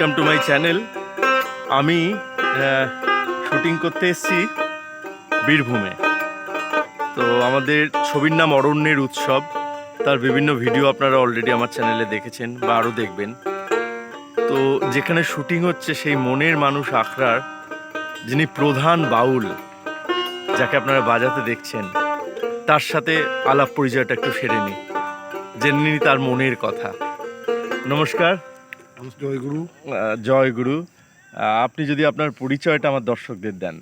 Welcome to my channel আমি shooting করতে এসেছি বীরভূমে। তো আমাদের ছবির নাম অরণ্যের উৎসব। তার বিভিন্ন ভিডিও আপনারা অলরেডি আমার চ্যানেলে দেখেছেন বা আরও দেখবেন। তো যেখানে শুটিং হচ্ছে, সেই মনের মানুষ আখড়ার, যিনি প্রধান বাউল, যাকে আপনারা বাজাতে দেখছেন, তার সাথে আলাপ পরিচয়টা একটু সেরে নিই। জেনে নিই তার মনের কথা। নমস্কার। জয়গুরু। আহ, জয় গুরু আহ, আপনি যদি আপনার পরিচয়টা আমার দর্শকদের দেন।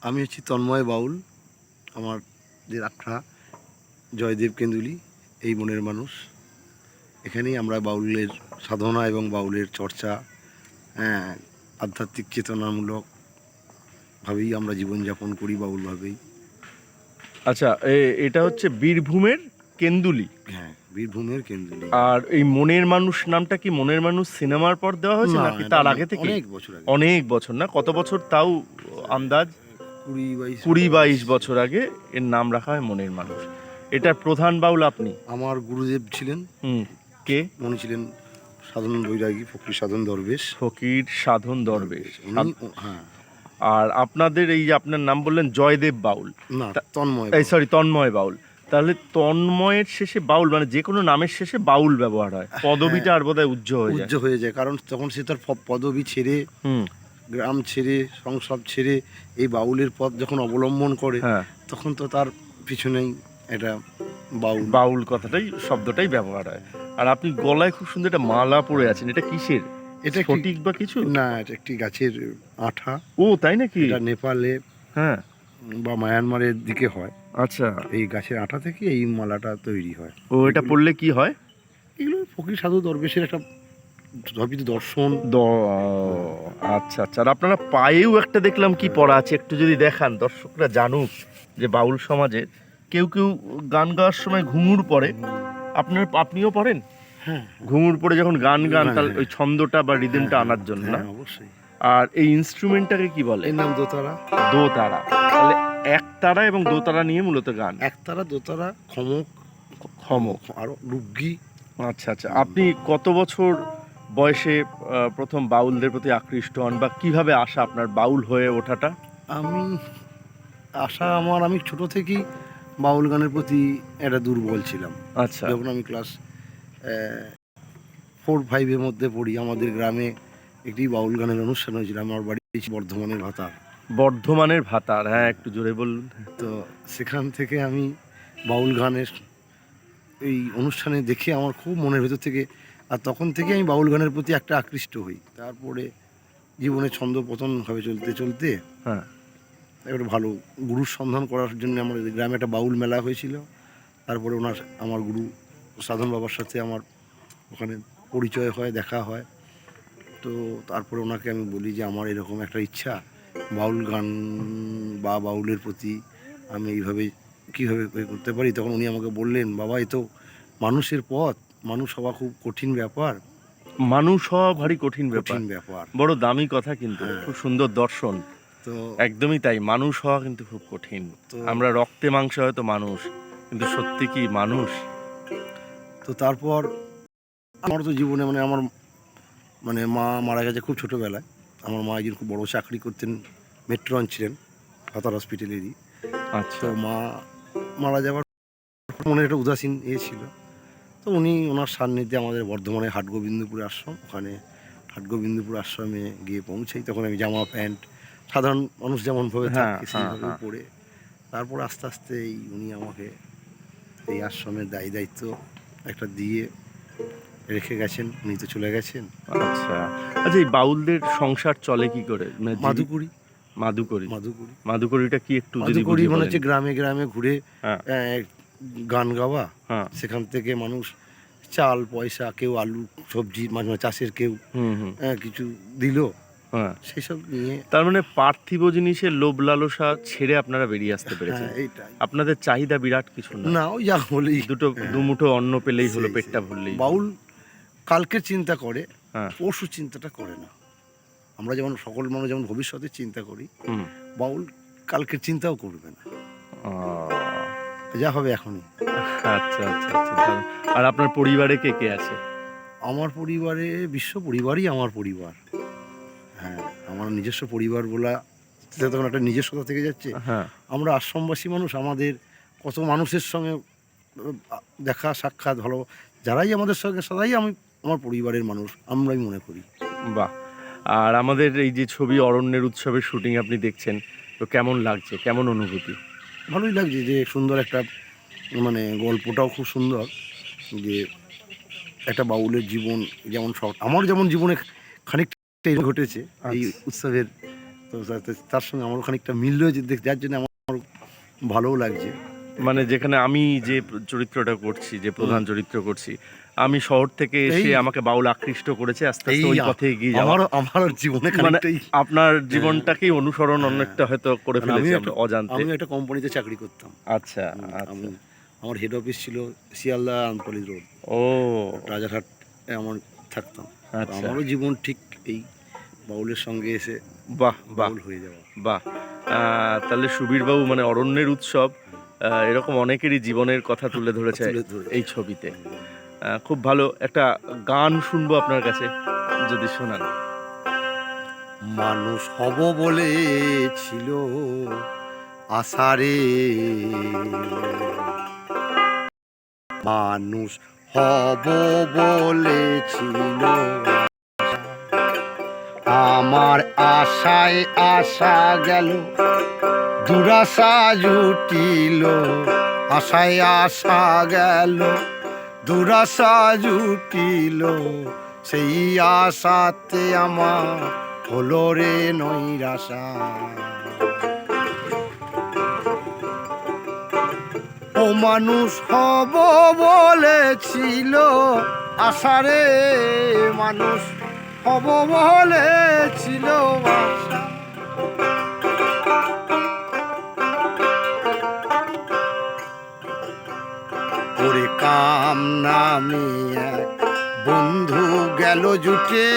আমি হচ্ছি তন্ময় বাউল আমার যে আখড়া জয়দেব কেন্দুলি এই মনের মানুষ। এখানেই আমরা বাউলের সাধনা এবং বাউলের চর্চা হ্যাঁ আধ্যাত্মিক চেতনামূলক ভাবেই আমরা জীবনযাপন করি বাউলভাবেই। আচ্ছা এ- এটা হচ্ছে বীরভূমের কেন্দুলি। হ্যাঁ বীরভূমের কেন্দুলি। আর এই মনের মানুষ নামটা কি মনের মানুষ সিনেমার পর দেওয়া হয়েছে নাকি তার আগে থেকে অনেক বছর আগে। অনেক বছর না? কত বছর তাও আন্দাজ? কুড়ি বাইশ বছর। আগে এর নাম রাখা হয় মনের মানুষ। এটার প্রধান বাউল আপনি? আমার গুরুদেব ছিলেন। হুম কে? উনি ছিলেন সাধন বৈরাগী ফকরি সাধন দরবেশ। ফকির সাধন দরবেশ। হ্যাঁ। আর আপনাদের এই যে আপনার নাম বললেন জয়দেব বাউল। না তন্ময় সরি তন্ময় বাউল। তাহলে তন্ময়ের শেষে বাউল মানে যে কোনো নামের শেষে বাউল ব্যবহার হয়। পদবিটা আর বোধহয় উজ্জ্ব হয়ে যায়। উজ্জ হয়ে যায় কারণ তখন সে তার পদবি ছেড়ে হুম। গ্রাম ছেড়ে সংসব ছেড়ে এই বাউলের পথ যখন অবলম্বন করে হ্যাঁ। তখন তো তার পিছনেই এটা বাউল। বাউল কথাটাই শব্দটাই ব্যবহার হয়। আর আপনি গলায় খুব সুন্দর একটা মালা পরে আছেন এটা কিসের? এটা ফটিক বা কিছু? না এটা একটি গাছের আঠা। ও তাই নাকি? এটা নেপালে। হ্যাঁ। বা মায়ানমারের দিকে হয়। আচ্ছা। এই গাছের আটা থেকে এই মালাটা তৈরি হয়। ও এটা পড়লে কি হয়? এগুলো ফকির সাধু দরবেশের একটা ধর্মিত দর্শন। আচ্ছা আচ্ছা। আর আপনারা পায়েও একটা দেখলাম কি পড়া আছে একটু যদি দেখান দর্শকরা জানুক যে বাউল সমাজে কেউ কেউ গান গাওয়ার সময় ঘুঙুর পড়ে। আপনার আপনিও পড়েন? হ্যাঁ। ঘুঙুর পড়ে যখন গান গান হ্যাঁ, তাহলে হ্যাঁ। ওই ছন্দটা বা রিদমটা আনার জন্য না? হ্যাঁ অবশ্যই। আর এই ইনস্ট্রুমেন্টটাকে কি বলে? এর নাম দোতারা। দোতারা। তাহলে এক তারা এবং দোতারা নিয়ে মূলত গান। একতারা দোতারা খমক ক্ষমক আরও লুগ্গি। আচ্ছা আচ্ছা। আপনি কত বছর বয়সে প্রথম বাউলদের প্রতি আকৃষ্ট হন বা কীভাবে আসা আপনার বাউল হয়ে ওঠাটা? আমি আশা আমার আমি ছোট থেকেই বাউল গানের প্রতি একটা দুর্বল ছিলাম। আচ্ছা। যখন আমি ক্লাস ফোর ফাইভের মধ্যে পড়ি আমাদের গ্রামে একটি বাউল গানের অনুষ্ঠান হয়েছিল আমার বাড়ি বর্ধমানের ভাতার। বর্ধমানের ভাতার হ্যাঁ একটু জোরে বলুন। তো সেখান থেকে আমি বাউল গানের এই অনুষ্ঠানে দেখে আমার খুব মনের ভেতর থেকে আর তখন থেকে আমি বাউল গানের প্রতি একটা আকৃষ্ট হই। তারপরে জীবনে ছন্দ পতনভাবে চলতে চলতে হ্যাঁ। একটা ভালো গুরুর সন্ধান করার জন্য আমার গ্রামে একটা বাউল মেলা হয়েছিল। তারপরে ওনার আমার গুরু সাধন বাবার সাথে আমার ওখানে পরিচয় হয় দেখা হয়। তো তারপরে ওনাকে আমি বলি যে আমার এরকম একটা ইচ্ছা বাউল গান বা বাউলের প্রতি আমি এইভাবে কীভাবে করতে পারি? তখন উনি আমাকে বললেন বাবা এ তো মানুষের পথ। মানুষ হওয়া খুব কঠিন ব্যাপার। মানুষ হওয়া ভারী কঠিন ব্যাপার। ব্যাপার। বড় দামি কথা কিন্তু। হ্যাঁ। খুব সুন্দর দর্শন। তো একদমই তাই। মানুষ হওয়া কিন্তু খুব কঠিন। তো- আমরা রক্তে মাংসে হয়তো মানুষ কিন্তু সত্যি কি মানুষ? তো তারপর আমার তো জীবনে মানে আমার মানে মা মারা গেছে খুব ছোটোবেলায়। আমার মা একজন খুব বড় চাকরি করতেন মেট্রন ছিলেন হাতার হসপিটালেরই আচ্ছা। মা মারা যাওয়ার মনে একটা উদাসীন ইয়ে ছিল। তো উনি ওনার সান্নিধ্যে আমাদের বর্ধমানে হাটগোবিন্দপুর আশ্রম ওখানে হাটগোবিন্দপুর আশ্রমে গিয়ে পৌঁছাই তখন আমি জামা প্যান্ট সাধারণ মানুষ যেমনভাবে হ্যাঁ, থাকে হ্যাঁ, সেইভাবে হ্যাঁ। পড়ে তারপর আস্তে আস্তে এই উনি আমাকে এই আশ্রমের দায়ী দায়িত্ব একটা দিয়ে রেখে গেছেন উনি তো চলে গেছেন। আচ্ছা। আচ্ছা এই বাউলদের সংসার চলে কি করে? মানে জীবি- মাধুকুরি মাধুকরী মাধুকুরি মাধুকরীটা কি একটু মাধুকুরি মানে হচ্ছে গ্রামে গ্রামে ঘুরে হ্যাঁ। গান গাওয়া। হ্যাঁ। সেখান থেকে মানুষ চাল পয়সা কেউ আলু সবজি মাঝে চাষের কেউ কিছু দিল। হ্যাঁ। সেই সব নিয়ে তার মানে পার্থিব জিনিসের লোভ লালসা ছেড়ে আপনারা বেরিয়ে আসতে পেরেছেন? আপনাদের চাহিদা বিরাট কিছু না? ওই যা হলেই। দুটো। দুমুঠো অন্ন পেলেই হলো পেটটা। ভরলেই বাউল কালকের চিন্তা করে হ্যাঁ। পরশু চিন্তাটা করে না। আমরা যেমন সকল মানুষ যেমন ভবিষ্যতে চিন্তা করি বাউল কালকের চিন্তাও করবে না। যা হবে এখনই। আচ্ছা আচ্ছা আচ্ছা আর আপনার পরিবারে কে কে আছে? আমার পরিবারে বিশ্ব পরিবারই আমার পরিবার। হ্যাঁ আমার নিজস্ব পরিবার বলা তখন একটা নিজস্বতা থেকে যাচ্ছে। হ্যাঁ। আমরা আশ্রমবাসী মানুষ আমাদের কত মানুষের সঙ্গে দেখা সাক্ষাৎ ভালো যারাই আমাদের সঙ্গে সদাই আমি আমার পরিবারের মানুষ আমরাই মনে করি। বাহ! আর আমাদের এই যে ছবি অরণ্যের উৎসবের শুটিং আপনি দেখছেন তো কেমন লাগছে? কেমন অনুভূতি? ভালোই লাগছে যে সুন্দর একটা মানে গল্পটাও খুব সুন্দর যে একটা বাউলের জীবন যেমন সব আমার যেমন জীবনে খানিকটা ঘটেছে এই আচ্ছা। উৎসবের তো তার সঙ্গে আমারও খানিকটা মিল রয়েছে যার জন্য আমার ভালোও লাগছে। মানে যেখানে আমি যে চরিত্রটা করছি যে প্রধান চরিত্র করছি আমি শহর থেকে এসে আমাকে বাউল আকৃষ্ট করেছে আস্তে আস্তে ওই পথে এগিয়ে যাওয়া। আমারও আমার জীবনে মানে আপনার জীবনটাকেই অনুসরণ হ্যাঁ। অনেকটা হয়তো করে মানে ফেলেছি আমরা অজান্তে। আমি একটা কোম্পানিতে চাকরি করতাম। আচ্ছা আচ্ছা। আমার হেড অফিস ছিল শিয়ালদা আনপালি রোড। ও। রাজারহাট আমার থাকতাম। আচ্ছা। আমারও জীবন ঠিক এই বাউলের সঙ্গে এসে বাহ বাউল হয়ে যাওয়া। বাহ। তাহলে সুবীর বাবু মানে অরণ্যের উৎসব। এরকম অনেকেরই জীবনের কথা তুলে ধরেছে এই ছবিতে। খুব ভালো একটা গান শুনব আপনার কাছে যদি শোনান। মানুষ হব বলে ছিল আষাঢ়ে মানুষ হব বলেছিল আমার আশায় আশা গেল দুরাশা জুটিল, আশায় আশা গেল। দুরাশা জুটিল, সেই আশাতে আমার হলো রে নৈরাশা। ও মানুষ হব বলেছিল, আশারে মানুষ হব বলেছিল, আশা কাম নামে বন্ধু গেল জুটে।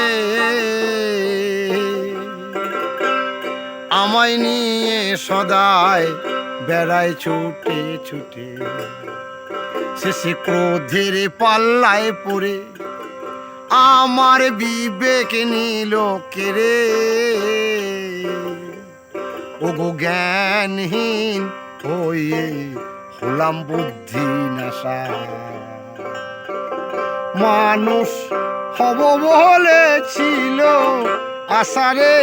আমায় নিয়ে সদায় বেড়ায় ছুটে ছুটে। শেষে ক্রোধের পাল্লায় পড়ে। আমার বিবেক নিল কেড়ে। ওগো জ্ঞানহীন হয়ে হলাম বুদ্ধি নাশা। মানুষ হব বলেছিল আশারে।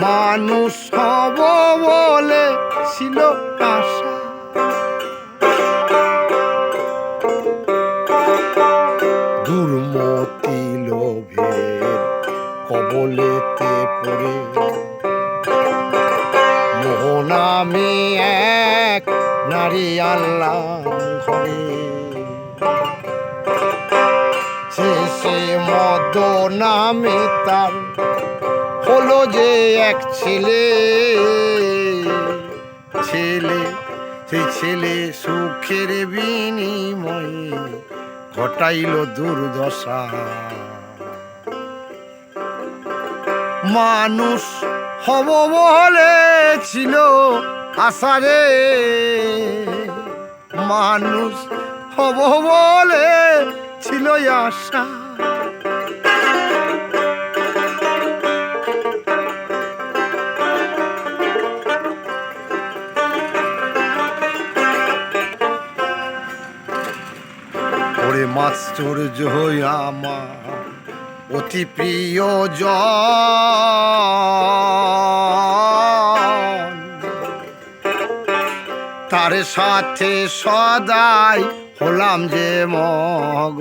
মানুষ হব বলে ছিল আশা। মোহনামে এক নারী আল্লাহ ঘরে। শেষে মদ নামে তার হলো যে এক ছেলে। ছেলে, সেই ছেলে সুখের বিনিময়ে ঘটাইল দুর্দশা। মানুষ হব বলেছিল আশারে। মানুষ হব বলে ছিল আশা। ওরে মাশ্চর্য আমার। অতি প্রিয় জন তার সাথে সদাই হলাম যে মগ।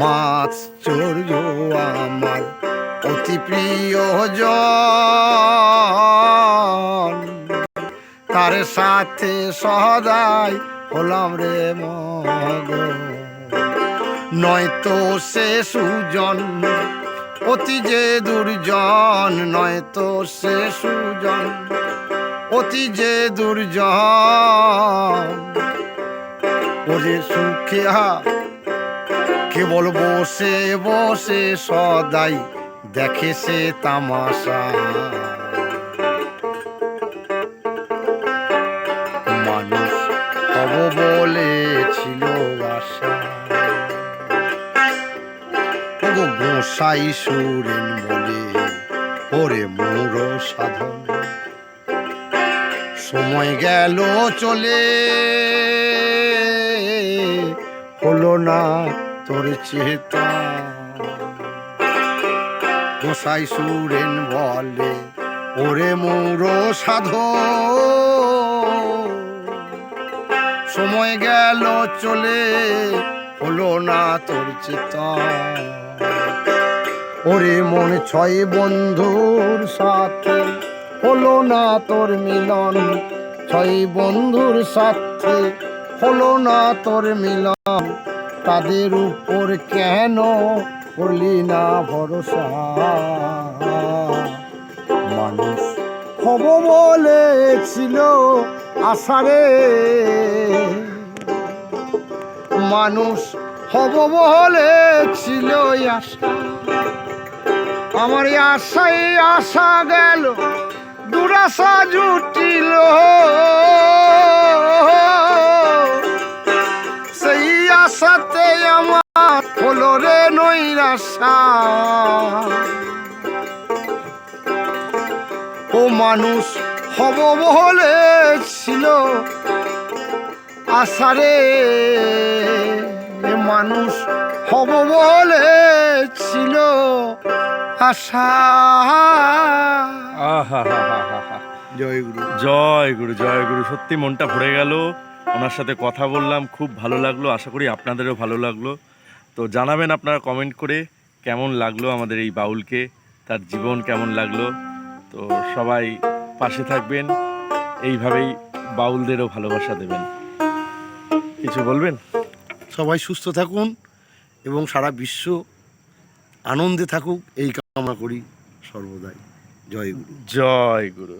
মাশ্চর্য আমার অতি প্রিয় জন তার সাথে সদাই হলাম রে মগ। নয়তো সে সুজন, অতি যে দুর্জন, নয়তো সে সুজন, অতি যে দুর্জন। ওরে সুখে হা কেবল বসে বসে সদাই দেখে সে তামাশা। গোসাই সুরেন বলে, ওরে মোর সাধন। সময় গেল, চলে। হলো না তোর চেতা গোসাই সুরেন বলে, ওরে মোর সাধন। সময় গেল, চলে। হলো না তোর চেতন। ওরে মন ছয় বন্ধুর সাথে হলো না তোর মিলন। ছয় বন্ধুর সাথে হলো না তোর মিলন। তাদের উপর কেন করলি না ভরসা? মানুষ হব বলেছিল আষাঢ়ে। মানুষ হব বলেছিল আশা আমার আশাই আশা গেল, দুরাশা জুটিল। সেই আশাতে আমার হলো রে নৈরাশা। ও মানুষ হব বলেছিল আশারে মানুষ হব বলেছিল আশা। জয় গুরু। জয় গুরু জয় গুরু। সত্যি মনটা ভরে গেল। ওনার সাথে কথা বললাম খুব ভালো লাগল। আশা করি আপনাদেরও ভালো লাগল। তো জানাবেন আপনারা কমেন্ট করে কেমন লাগল আমাদের এই বাউলকে তার জীবন কেমন লাগল। তো সবাই পাশে থাকবেন এইভাবেই বাউলদেরও ভালোবাসা দেবেন। কিছু বলবেন? সবাই সুস্থ থাকুন এবং সারা বিশ্ব আনন্দে থাকুক। এই কামনা করি সর্বদাই। জয় গুরু। জয় গুরু।